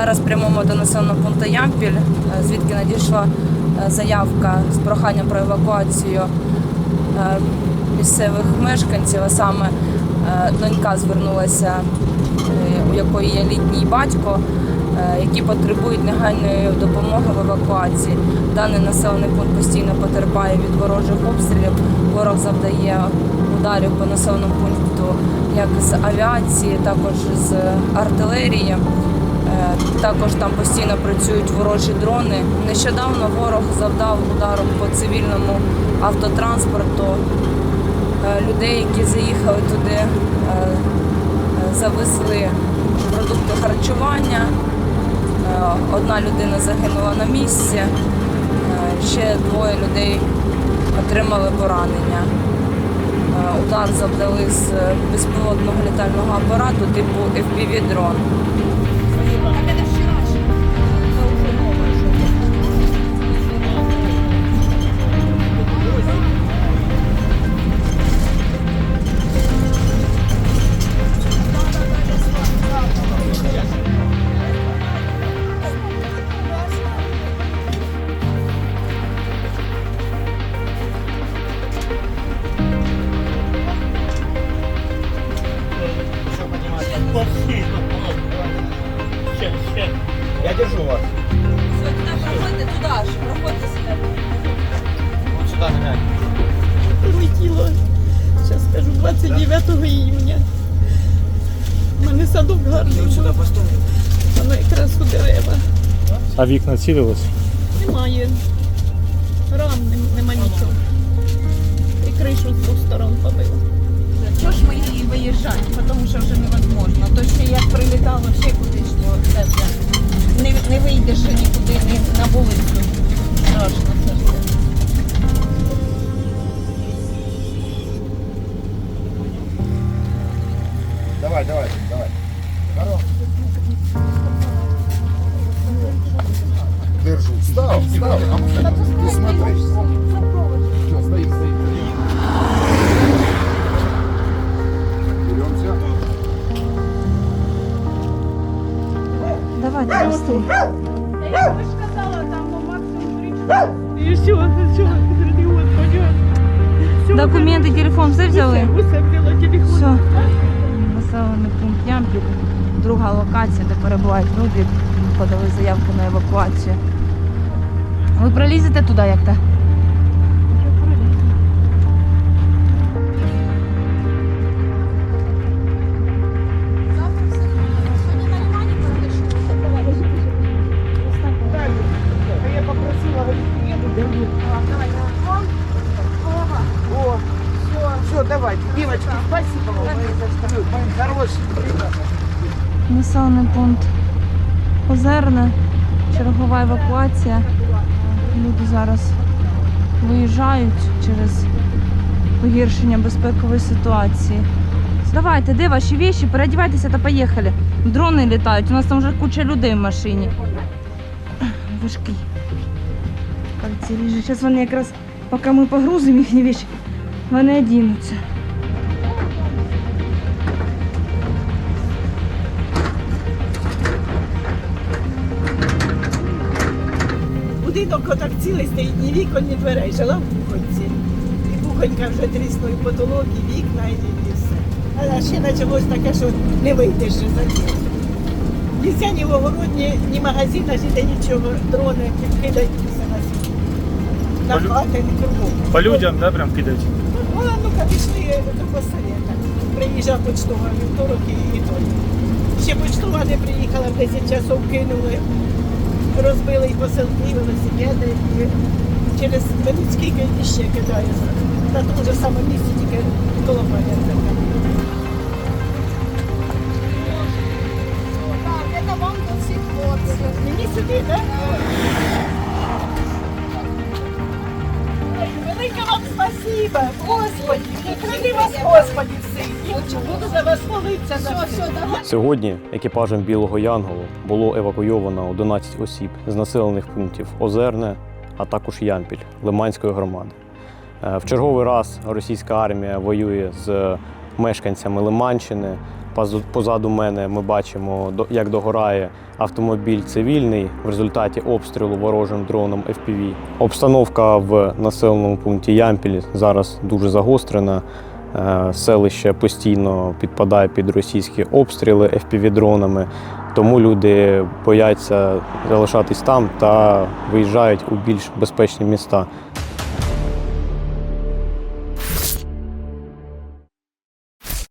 Зараз прямуємо до населеного пункту Ямпіль, е, звідки надійшла е, заявка з проханням про евакуацію е, місцевих мешканців, а саме донька звернулася, у якої є літній батько, які потребують негайної допомоги в евакуації. Даний населений пункт постійно потерпає від ворожих обстрілів. Ворог завдає ударів по населеному пункту як з авіації, також з артилерії. Також там постійно працюють ворожі дрони. Нещодавно ворог завдав удару по цивільному автотранспорту. Е, Людей, які заїхали туди, е, завезли продукти харчування. Е, Одна людина загинула на місці, ще двоє людей отримали поранення. Удар завдали з безпілотного літального апарату типу FPV-дрон. Я держу вас. Все, туди проходьте, туди ж, проходьте сюди. Вот сюда ныряй. Прилетіло, зараз скажу, 29 іюня. У мене садок гарний, Вот сюда був, воно якраз у дерева. А вікна цілились? Немає. Рам нем- нема нічого. І кришу з двох сторон побило. Чого ж ми її виїжджаємо? Тому що вже невозможно. То ще як прилітало, ще вулицю. Страшно це все. Давай, давай, давай. Здорово. Держу. Став, став. Не смотри. Все, стоит, стоит. Беремся. Быстрее. І все, все, от, Все, Документи, телефон все взяли? Все. Населений пункт Ямпіль, друга локація, де перебувають люди, подали заявку на евакуацію. Ви пролізете туди як-то? Давайте. Девочки, спасибо вам. Мои хорошие. Населений пункт Озерне, чергова евакуація. Люди зараз виїжджають через погіршення безпекової ситуації. Давайте, де ваші віші? Переодівайтеся та поїхали. Дрони літають, у нас там вже куча людей в машині. Ріже. Зараз вони якраз, поки ми погрузимо їхні віші, вони одінуться. Будинок отак цілий стоїть, ні вікон, ні дверей. Жила в кухонці. І кухонька вже тріснув і потолок, і вікна, і, і все. А ще почалось таке, що не вийдеш за цим. Нельзя ні в огород, ні, магазина, ніде нічого, дрони кидають все на світ. На хати, не кругом. По людям, да, прям кидають? Ну, а ну-ка, пішли до посовета. Приїжджав почтова вівторок і, і той. Ще почтова не приїхала, в 10 часов кинули, розбили і поселки, і велосипеди. І через минут скільки ще кидаю. На тому ж самому місці тільки спасибо, Господи, храни вас, Господи, всі. Буду за вас молитися за все. Сьогодні екіпажем Білого Янголу було евакуйовано 11 осіб з населених пунктів Озерне, а також Ямпіль Лиманської громади. Е, В черговий раз російська армія воює з мешканцями Лиманщини Позаду мене ми бачимо, як догорає автомобіль цивільний в результаті обстрілу ворожим дроном FPV. Обстановка в населеному пункті Ямпіль зараз дуже загострена. Е, Селище постійно підпадає під російські обстріли FPV-дронами, тому люди бояться залишатись там та виїжджають у більш безпечні міста.